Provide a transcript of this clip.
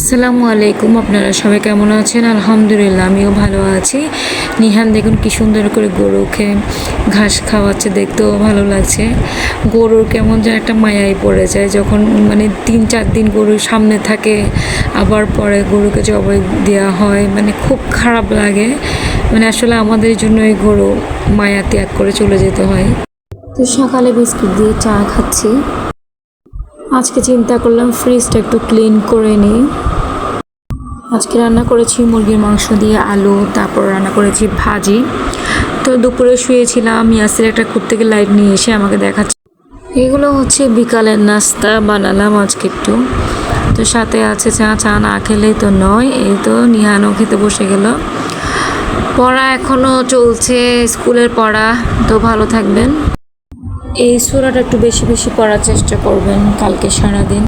আসসালামু আলাইকুম, আপনারা সবাই কেমন আছেন? আলহামদুলিল্লাহ, আমিও ভালো আছি। নিহান, দেখুন কি সুন্দর করে গরুকে ঘাস খাওয়াচ্ছে, দেখতেও ভালো লাগছে। গরুর কেমন যেন একটা মায়াই পড়ে যায়, যখন মানে তিন চার দিন গরুর সামনে থাকে, আবার পরে গরুকে জবাই দেওয়া হয় মানে খুব খারাপ লাগে। মানে আসলে আমাদের জন্য এই গরু মায়া ত্যাগ করে চলে যেতে হয়। তো সকালে বিস্কুট দিয়ে চা খাচ্ছি। আজকে চিন্তা করলাম ফ্রিজটা একটু ক্লিন করে নিই। আজকে রান্না করেছি মুরগির মাংস দিয়ে আলু, তারপর রান্না করেছি ভাজি। তো দুপুরে শুয়েছিলাম, ইয়াসির একটা খুব থেকে লাইট নিয়ে এসে আমাকে দেখাচ্ছে। এগুলো হচ্ছে বিকালের নাস্তা, বানালাম আজকে একটু। তো সাথে আছে চা চা না খেলেই তো নয়, এই তো নিহানও খেতে বসে গেল। পড়া এখনও চলছে, স্কুলের পড়া, তো ভালো থাকবেন। এই সুরাটা একটু বেশি বেশি পড়ার চেষ্টা করবেন কালকে সারাদিন।